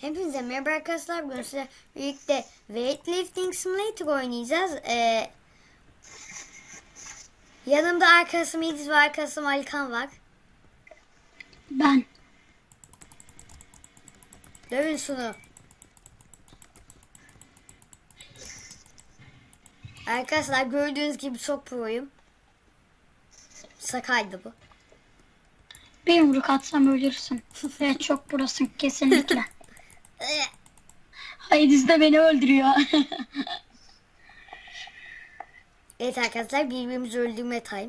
Hepinize merhaba arkadaşlar. Bugün size birlikte Weightlifting Simulator oynayacağız. Ee, yanımda arkadaşım İdiz ve arkadaşım Alikan var. Ben. Dövün şunu. Arkadaşlar gördüğünüz gibi çok proyum. Sakaydı bu. Bir yumruk atsam ölürsün. evet çok burasın kesinlikle. Haydiz de beni öldürüyor. Evet arkadaşlar birbirimizi öldürme time.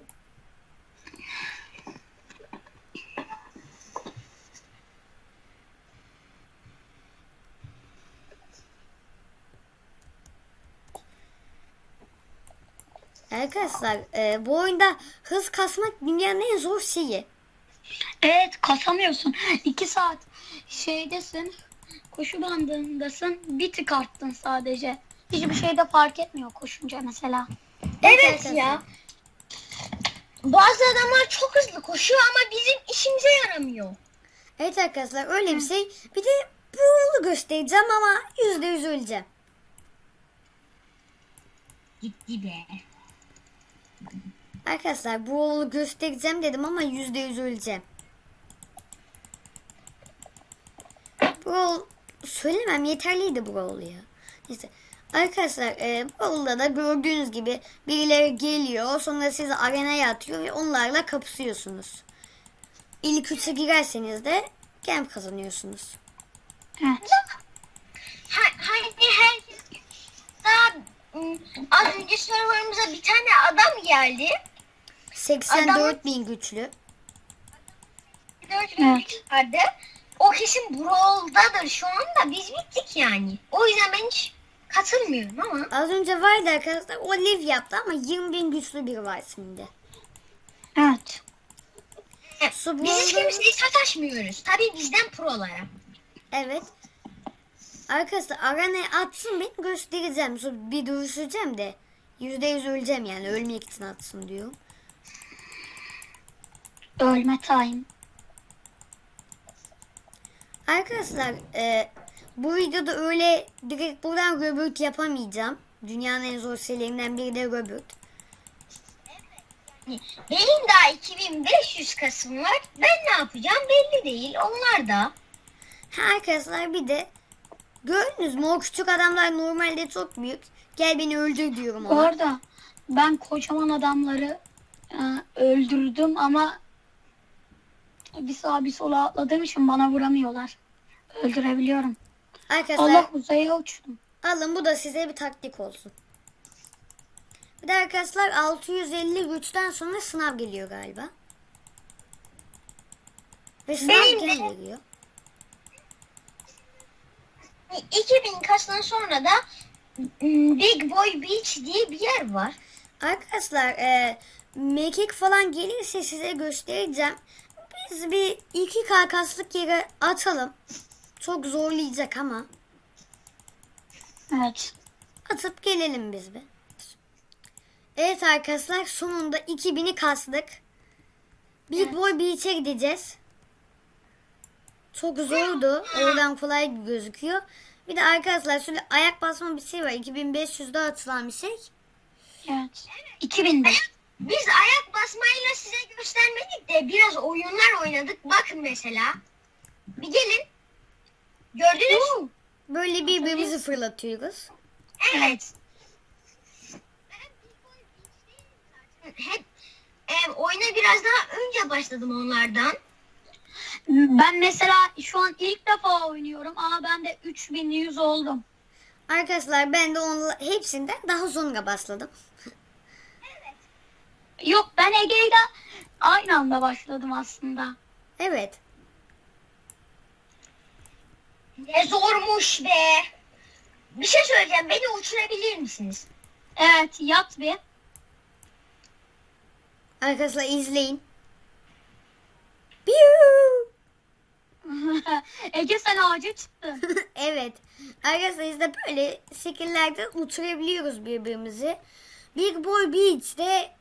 Arkadaşlar e, bu oyunda hız kasmak dünyanın en zor şeyi. evet kasamıyorsun. İki saat şeydesin. Koşu bandındasın. Bir tık arttın sadece. Hiçbir şey de fark etmiyor koşunca mesela. Evet ya. Bazı adamlar çok hızlı koşuyor ama bizim işimize yaramıyor. Evet arkadaşlar öyle bir şey. Bir de bu yolu göstereceğim ama yüzde yüz öleceğim. Gitti be. Arkadaşlar bu yolu göstereceğim dedim ama yüzde yüz öleceğim. Yol söylemem yeterliydi bu yol ya. Neyse. Arkadaşlar e, bu yolda da gördüğünüz gibi birileri geliyor sonra sizi arenaya atıyor ve onlarla kapışıyorsunuz. İlk üçe girerseniz de gem kazanıyorsunuz. Evet. Ha, hani herkes daha ım, az önce serverımıza bir tane adam geldi. 84 bin güçlü. 4 binlik vardı. O kesin Brawl'dadır şu anda. Biz bittik yani. O yüzden ben hiç katılmıyorum ama. Az önce vardı arkadaşlar o live yaptı ama 20 bin güçlü biri var şimdi. Evet. Su Biz hiç kimseyle sataşmıyoruz. Tabii bizden prolara. Evet. Arkadaşlar aranaya atsın ben göstereceğim. Bir duruşacağım de. Yüzde yüz öleceğim yani ölmek için atsın diyor. Ölme time. Arkadaşlar e, bu videoda öyle direkt buradan Robert yapamayacağım. Dünyanın en zor şeylerinden biri de Robert. Benim daha 2500 kasım var. Ben ne yapacağım belli değil. Onlar da. Ha arkadaşlar bir de gördünüz mü o küçük adamlar normalde çok büyük. Gel beni öldür diyorum Bu ona. arada ben kocaman adamları e, öldürdüm ama bir sağa bir sola atladığım için bana vuramıyorlar. Öldürebiliyorum. Arkadaşlar Allah uzaya uçtum. Alın bu da size bir taktik olsun. Bir de arkadaşlar 650 güçten sonra sınav geliyor galiba. Ve sınav Benim de- geliyor. 2000 kasından sonra da ım, Big Boy Beach diye bir yer var. Arkadaşlar e, mekik falan gelirse size göstereceğim. Biz bir iki kakaslık yere atalım. Çok zorlayacak ama. Evet. Atıp gelelim biz bir. Evet arkadaşlar sonunda 2000'i kastık. Big Boy Beach'e gideceğiz. Çok zordu. Oradan kolay gözüküyor. Bir de arkadaşlar şöyle ayak basma bir şey var. 2500'de atılan bir şey. Evet. 2000'de. Biz ayak basmayla size göstermedik de biraz oyunlar oynadık. Bakın mesela. Bir gelin. Gördünüz mü? Böyle birbirimizi fırlatıyoruz. Evet. Hep e, oyuna biraz daha önce başladım onlardan. Ben mesela şu an ilk defa oynuyorum ama ben de 3100 oldum. Arkadaşlar ben de onla, hepsinden daha sonra başladım. Yok ben Ege'yle aynı anda başladım aslında. Evet. Ne zormuş be. Bir şey söyleyeceğim. Beni uçurabilir misiniz? Evet yat bir. Arkadaşlar izleyin. Piu! Ege sen ağaca çıktın. evet. Arkadaşlar işte böyle şekillerde uçurabiliyoruz birbirimizi. Big Boy Beach'te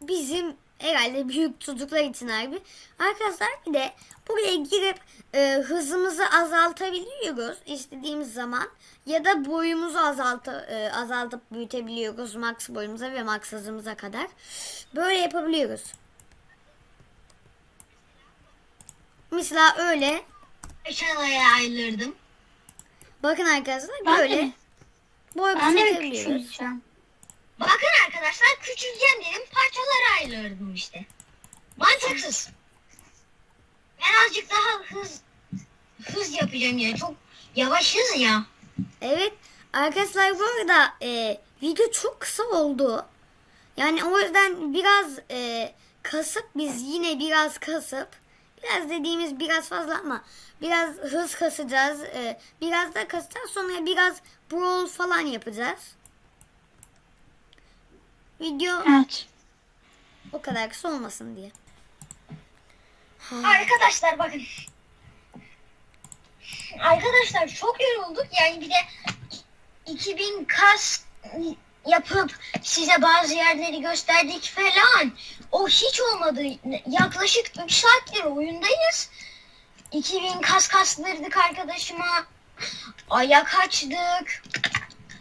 bizim Herhalde büyük çocuklar için harbi. Arkadaşlar bir de buraya girip e, hızımızı azaltabiliyoruz istediğimiz zaman. Ya da boyumuzu azalt, e, azaltıp büyütebiliyoruz max boyumuza ve max hızımıza kadar. Böyle yapabiliyoruz. Mesela öyle. Aşağıya ayrılırdım. Bakın arkadaşlar Ben de böyle mi? boy Ben de küçüleceğim. Bakın arkadaşlar küçüleceğim dedim parçalara ayrılırdım işte. Mantıksız. Ben azıcık daha hız hız yapacağım ya. Çok yavaşız ya. Evet arkadaşlar bu arada e, video çok kısa oldu. Yani o yüzden biraz e, kasıp biz yine biraz kasıp biraz dediğimiz biraz fazla ama biraz hız kasacağız. E, biraz da kasacağız sonra biraz brawl falan yapacağız. Video Evet. o kadar kısa olmasın diye. Arkadaşlar bakın. Arkadaşlar çok yorulduk. Yani bir de 2000 kas yapıp size bazı yerleri gösterdik falan. O hiç olmadı. Yaklaşık 3 saattir oyundayız. 2000 kas kastırdık arkadaşıma. Ayak açtık.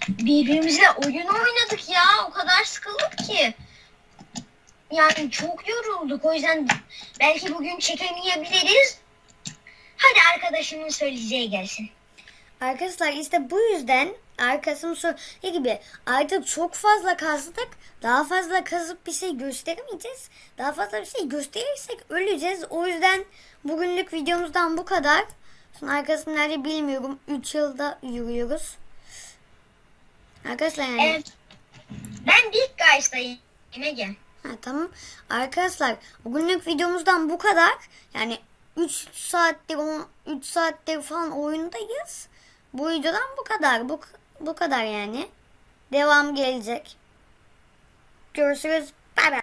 Birbirimizle oyun oynadık ya. O kadar sıkıldık ki. Yani çok yorulduk. O yüzden belki bugün çekemeyebiliriz. Hadi arkadaşımın söyleyeceği gelsin. Arkadaşlar işte bu yüzden arkasım söylediği gibi artık çok fazla kazdık. Daha fazla kazıp bir şey gösteremeyeceğiz. Daha fazla bir şey gösterirsek öleceğiz. O yüzden bugünlük videomuzdan bu kadar. Sonra arkasını nerede bilmiyorum. 3 yılda yürüyoruz. Arkadaşlar yani. Evet. Ben Big Guys'tayım. Ege. Ha, tamam. Arkadaşlar bugünlük videomuzdan bu kadar. Yani 3 saattir 3 saattir falan oyundayız. Bu videodan bu kadar. Bu, bu kadar yani. Devam gelecek. Görüşürüz.